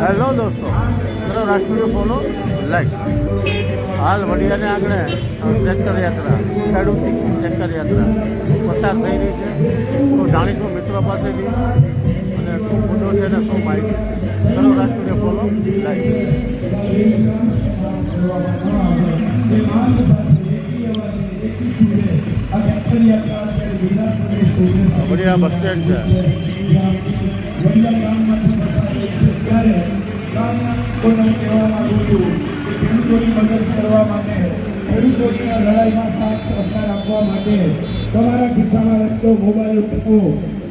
Hello દોસ્તો ચલો રાષ્ટ્રીય ફોલો લાઈક હાલ વડિયાને આગળ ટ્રેક્ટર યાત્રા. ખેડૂત ટ્રેક્ટર યાત્રા. પસાર થઈ રહી છે. તો જાણીશું મિત્રો પાસેથી અને શું મુદ્દો છે અને શું માહિતી છે. ચલો રાષ્ટ્રીય follow like Vadiya bus stand છે. તમારા ખિસ્સામાં રાખજો મોબાઈલ ટકો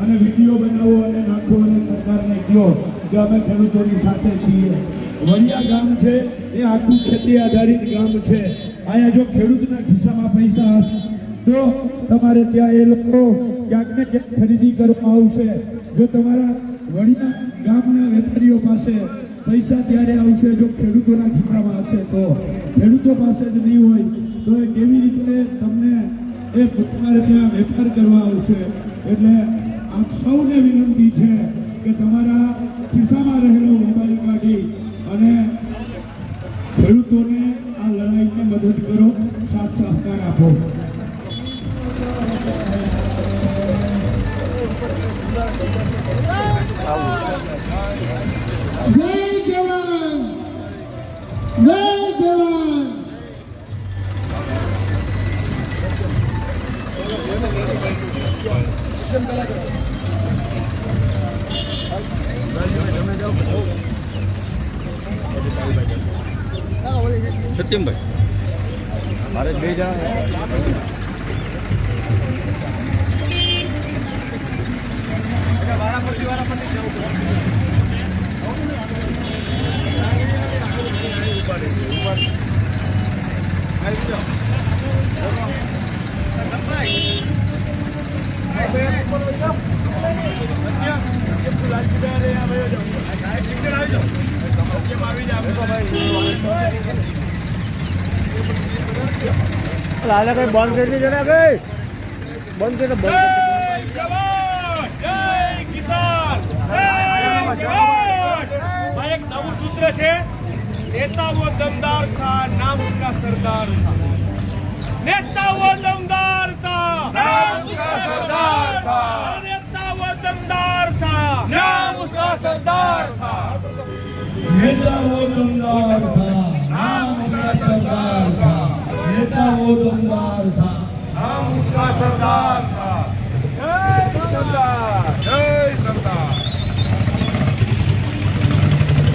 અને વીડિયો બનાવો અને નાખો અને સરકારને કહો કે અમે ખેડૂતોની સાથે છીએ વણિયા ગામ છે એ આખું ખેતી આધારિત ગામ છે અહીંયા જો ખેડૂતના ખિસ્સામાં પૈસા હશે તો તમારે ત્યાં એ લોકો ક્યાંક ને ક્યાંક ખરીદી કરવા આવશે. જો તમારા વણિયા ગામના વેપારીઓ પાસે પૈસા ત્યારે આવશે જો ખેડૂતોના ખિસ્સામાં હશે તો. ખેડૂતો પાસે જ નહીં હોય તો એ કેવી રીતે તમને એ તમારે ત્યાં વેપાર કરવા આવશે? એટલે આપ સૌને વિનંતી છે કે તમારા ખિસ્સામાં રહેલો મોબાઈલ કાઢી અને ખેડૂતોને આ લડાઈને મદદ કરો, સાથ સહકાર આપો. સત્યમભાઈ મારે બે જણા લાલે કઈ બંધ કરી દીધો ને કઈ બંધ કરીને બંધ એક નવું સૂત્ર છે નેતા વો દમદાર થા નામ ઉનકા સરદાર થા. નેતા વો દમદાર થા નામ ઉનકા સરદાર થા. નેતા વો દમદાર થા નામ ઉનકા સરદાર થા. નેતાઓ દમદાર થા નામ ઉનકા સરદાર થા નેતાઓ દમદાર થા નામ ઉનકા સરદાર થા જય સરદાર જય સરદાર ધર્મેન્દ્રભાઈ આવી જાઓ ને. ગાડીમાં ઉભાની બાઈક થઈ ગઈ બાઈક આપી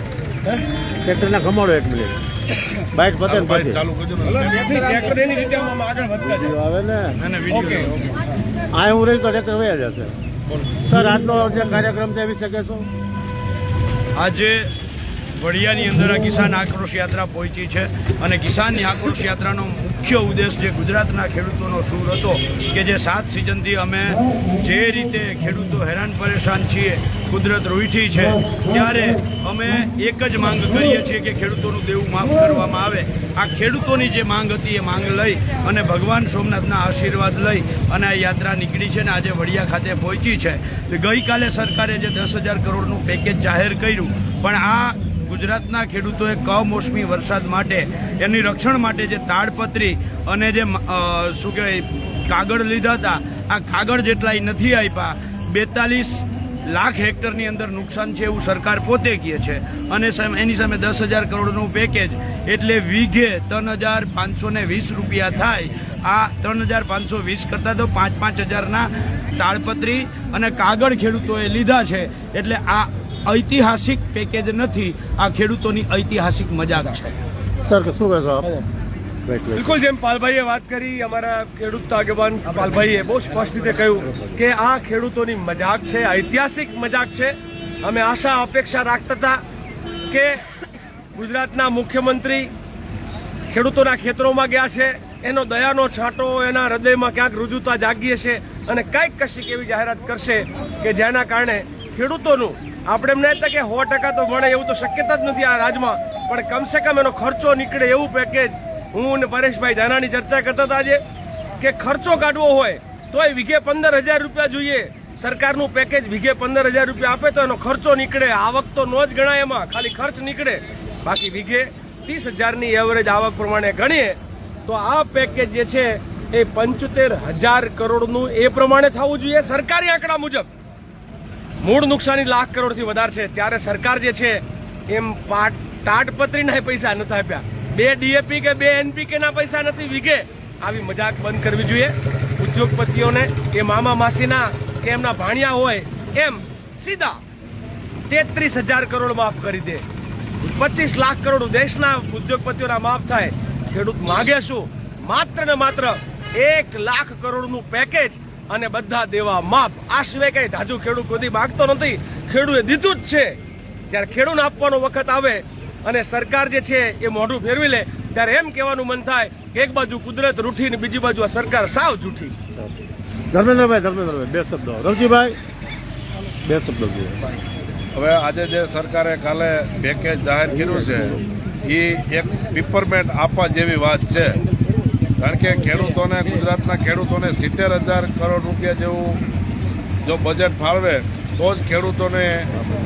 ટ્રેક્ટરના ખમાડો એક મિનિટ. બાઇક પતે ને પછી. ચાલુ કરજો. ટ્રેક્ટર એની રીતે આમ આગળ વધતા જાય. વીડિયો આવે ને? આ હું રહી તો ટ્રેક્ટર વયા જશે સર આજનો જે કાર્યક્રમ છે શકે વિશે કહેશો આજે વડિયાની અંદર આ કિસાન આક્રોશ યાત્રા પહોંચી છે અને કિસાનની આક્રોશ યાત્રાનો મુખ્ય ઉદ્દેશ જે ગુજરાતના ખેડૂતોનો સૂર હતો કે જે સાત સિઝનથી અમે જે રીતે ખેડૂતો હેરાન પરેશાન છીએ, કુદરત રોઈઠી છે, ત્યારે અમે એક જ માંગ કરીએ છીએ કે ખેડૂતોનું દેવું માફ કરવામાં આવે. આ ખેડૂતોની જે માંગ હતી એ માંગ લઈ અને ભગવાન સોમનાથના આશીર્વાદ લઈ અને આ યાત્રા નીકળી છે ને આજે વડિયા ખાતે પહોંચી છે. ગઈકાલે સરકારે જે દસ હજાર કરોડનું પેકેજ જાહેર કર્યું, પણ આ ગુજરાતના ખેડૂતોએ કમોસમી વરસાદ માટે, એની રક્ષણ માટે જે તાડપત્રી અને જે શું કહેવાય, કાગળ લીધા હતા, આ કાગળ જેટલાય નથી આપ્યા બેતાલીસ લાખ હેક્ટરની અંદર નુકસાન છે એવું સરકાર પોતે કહે છે. અને એની સામે દસ હજાર કરોડનું પેકેજ એટલે વીઘે ત્રણ હજાર પાંચસો ને વીસ રૂપિયા થાય. આ ત્રણ હજાર પાંચસો વીસ કરતાં તો પાંચ પાંચ હજારના તાળપત્રી અને કાગળ ખેડૂતોએ લીધા છે. એટલે આ ઐતિહાસિક પેકેજ નથી. આ ખેડૂતોની ઐતિહાસિક મજાક છે. સર શું કહેશો આપ? બિલકુલ જેમ પાલભાઈએ વાત કરી અમારા ખેડૂત આગેવાન પાલભાઈએ બહુ સ્પષ્ટ રીતે કહ્યું કે આ ખેડૂતોની મજાક છે ઐતિહાસિક મજાક છે. અમે આશા અપેક્ષા રાખતા હતા કે ગુજરાતના મુખ્યમંત્રી ખેડૂતોના ખેતરોમાં ગયા છે. એનો દયાનો છાંટો એના હૃદયમાં ક્યાંક રુજુતા જાગીએ છે અને કંઈક કશીક એવી જાહેરાત કરશે કે જેના કારણે ખેડૂતોનું આપણે એમ નહીં કે સો ટકા તો મળે એવું તો શક્યતા જ નથી આ રાજમાં. પણ કમસે કમ એનો ખર્ચો નીકળે એવું પેકેજ હું અને પરેશભાઈ ધાનાની ચર્ચા કરતા હતા આજે કે ખર્ચો કાઢવો હોય તોય વીઘે પંદર હજાર રૂપિયા જોઈએ. સરકારનું પેકેજ વીઘે પંદર હજાર રૂપિયા આપે તો એનો ખર્ચો નીકળે. આવક તો નો જ ગણાય એમાં. ખાલી ખર્ચ નીકળે. બાકી વીઘે ત્રીસ હજારની એવરેજ આવક પ્રમાણે ગણીએ તો આ પેકેજ જે છે એ પંચોતેર હજાર કરોડનું એ પ્રમાણે થવું જોઈએ સરકારી આંકડા મુજબ. મૂળ નુકસાની લાખ કરોડથી વધારે છે. ત્યારે સરકાર જે છે, એમ પાટ તાટપત્રીના પૈસા નથી આપ્યા. બે ડીએપી કે બે એનપીકે ના પૈસા નથી વીઘે. આવી મજાક બંધ કરવી જોઈએ. ઉદ્યોગપતિઓને, એ મામા માસીના કે એમના ભાણિયા હોય, એમ સીધા તેત્રીસ હજાર કરોડ માફ કરી દે. પચીસ લાખ કરોડ દેશના ઉદ્યોગપતિઓના માફ થાય. ખેડૂત માગે શું? માત્ર ને માત્ર એક લાખ કરોડનું પેકેજ અને બધા દેવા માફ. આ સિવાય કઈ ધાજુ ખેડૂત કોઈ માગતો નથી. ખેડૂતે દીધું જ છે. જ્યારે ખેડૂને આપવાનો વખત આવે અને સરકાર જે છે એ મોઢું ફેરવી લે ત્યારે એમ કહેવાનું મન થાય કે એક બાજુ કુદરત રૂઠી ને બીજી બાજુ આ સરકાર સાવ જૂઠી. ધર્મેન્દ્રભાઈ ધર્મેન્દ્રભાઈ બે શબ્દો. રવજીભાઈ બે શબ્દો હવે આજે જે સરકારે કાલે પેકેજ જાહેર કર્યું છે એ એક પીપરમેન્ટ આપવા જેવી વાત છે. કારણ કે ખેડૂતોને ગુજરાતના ખેડૂતોને સિત્તેર હજાર કરોડ રૂપિયા જેવું જો બજેટ ફાળવે તો જ ખેડૂતોને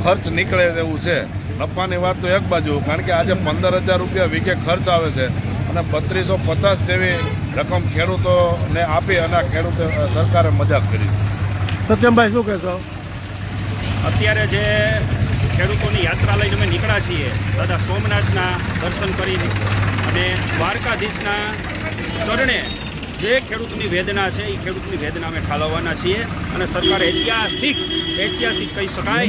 ખર્ચ નીકળે તેવું છે. નફાની વાત તો એક બાજુ કારણ કે આજે પંદર હજાર રૂપિયા વીકે ખર્ચ આવે છે અને બત્રીસો પચાસ જેવી રકમ ખેડૂતોને આપી અને ખેડૂતો સરકારે મજાક કરી. સત્યમભાઈ શું કહેશો? અત્યારે જે ખેડૂતોની યાત્રા લઈને અમે નીકળ્યા છીએ દાદા સોમનાથના દર્શન કરીને અને દ્વારકાધીશના ચરણે જે ખેડૂતની વેદના છે એ ખેડૂતની વેદના અમે ઠાલવવાના છીએ અને સરકારે ઐતિહાસિક ઐતિહાસિક કહી શકાય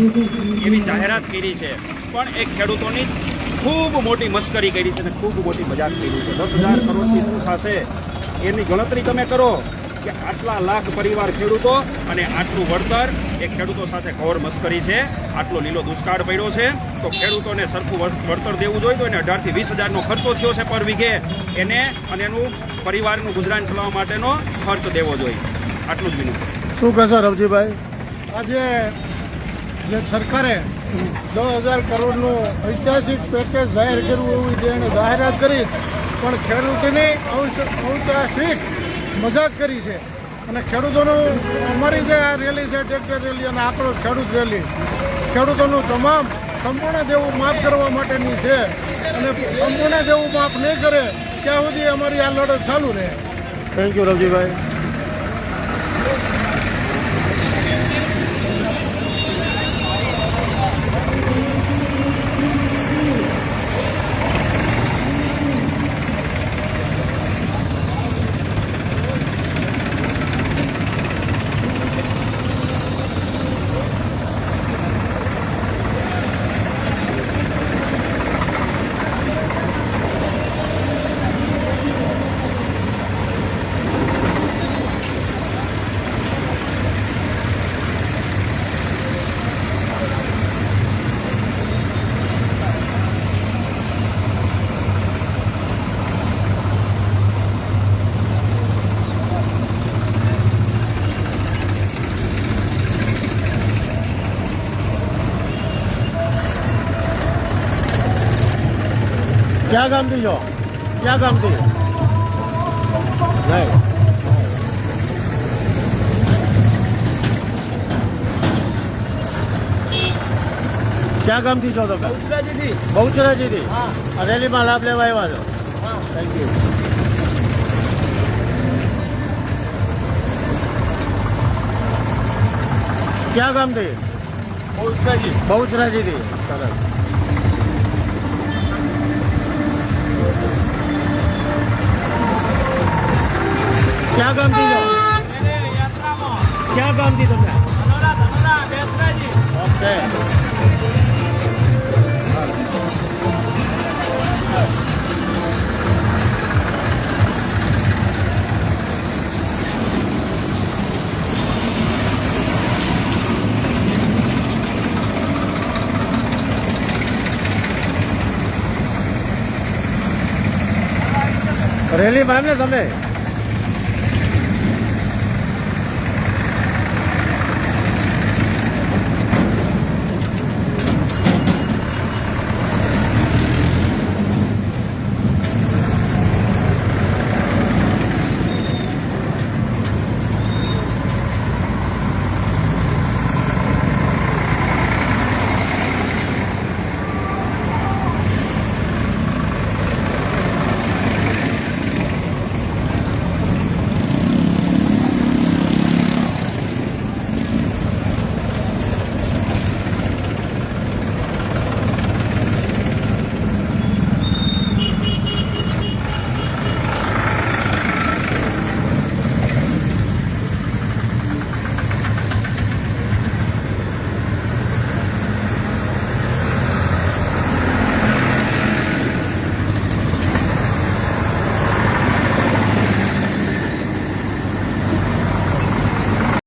એવી જાહેરાત કરી છે. પણ એ ખેડૂતોની ખૂબ મોટી મસ્કરી કરી છે અને ખૂબ મોટી મજાક કરી છે. દસ હજાર કરોડથી શું થશે એની ગણતરી તમે કરો કે આટલા લાખ પરિવાર ખેડૂતો અને આટલું વળતર એ ખેડૂતો સાથે ઘોર મસ્કરી છે. આટલો લીલો દુષ્કાળ પડ્યો છે. તો ખેડૂતોને સરખું વળ- વળતર દેવું જોઈએ તો એને અઢારથી વીસ હજારનો ખર્ચો થયો છે પર વીઘે. એને અને એનું પરિવારનું ગુજરાન ચલાવવા માટેનો ખર્ચ દેવો જોઈએ. આટલું જ વિનંતી. શું કહેશો રવજીભાઈ? આજે જે સરકારે દસ હજાર કરોડનું ઐતિહાસિક પેકેજ જાહેર કર્યું એવું જે જાહેરાત કરી, પણ ખેડૂતોની ઔસ- ઐતિહાસિક મજાક કરી છે. અને ખેડૂતોનું અમારી જે આ રેલી છે ટ્રેક્ટર રેલી અને આપણો ખેડૂત રેલી ખેડૂતોનું તમામ, સંપૂર્ણ દેવું માફ કરવા માટેની છે અને સંપૂર્ણ દેવું માફ નહીં કરે, ત્યાં સુધી અમારી આ લડત ચાલુ રહે. થેન્ક યુ રવજીભાઈ ક્યાં ગામથી છો ક્યાં ગામથી નહીં ક્યાં ગામથી છો તમે બહુચરાજીથી રેલીમાં લાભ લેવા આવ્યા છો થેન્ક યુ ક્યાં ગામથી બહુચરાજીથી સરસ ક્યાં ગામથી છો? ક્યાં ગામથી તમે? ઓકે. રેલી માં તમે?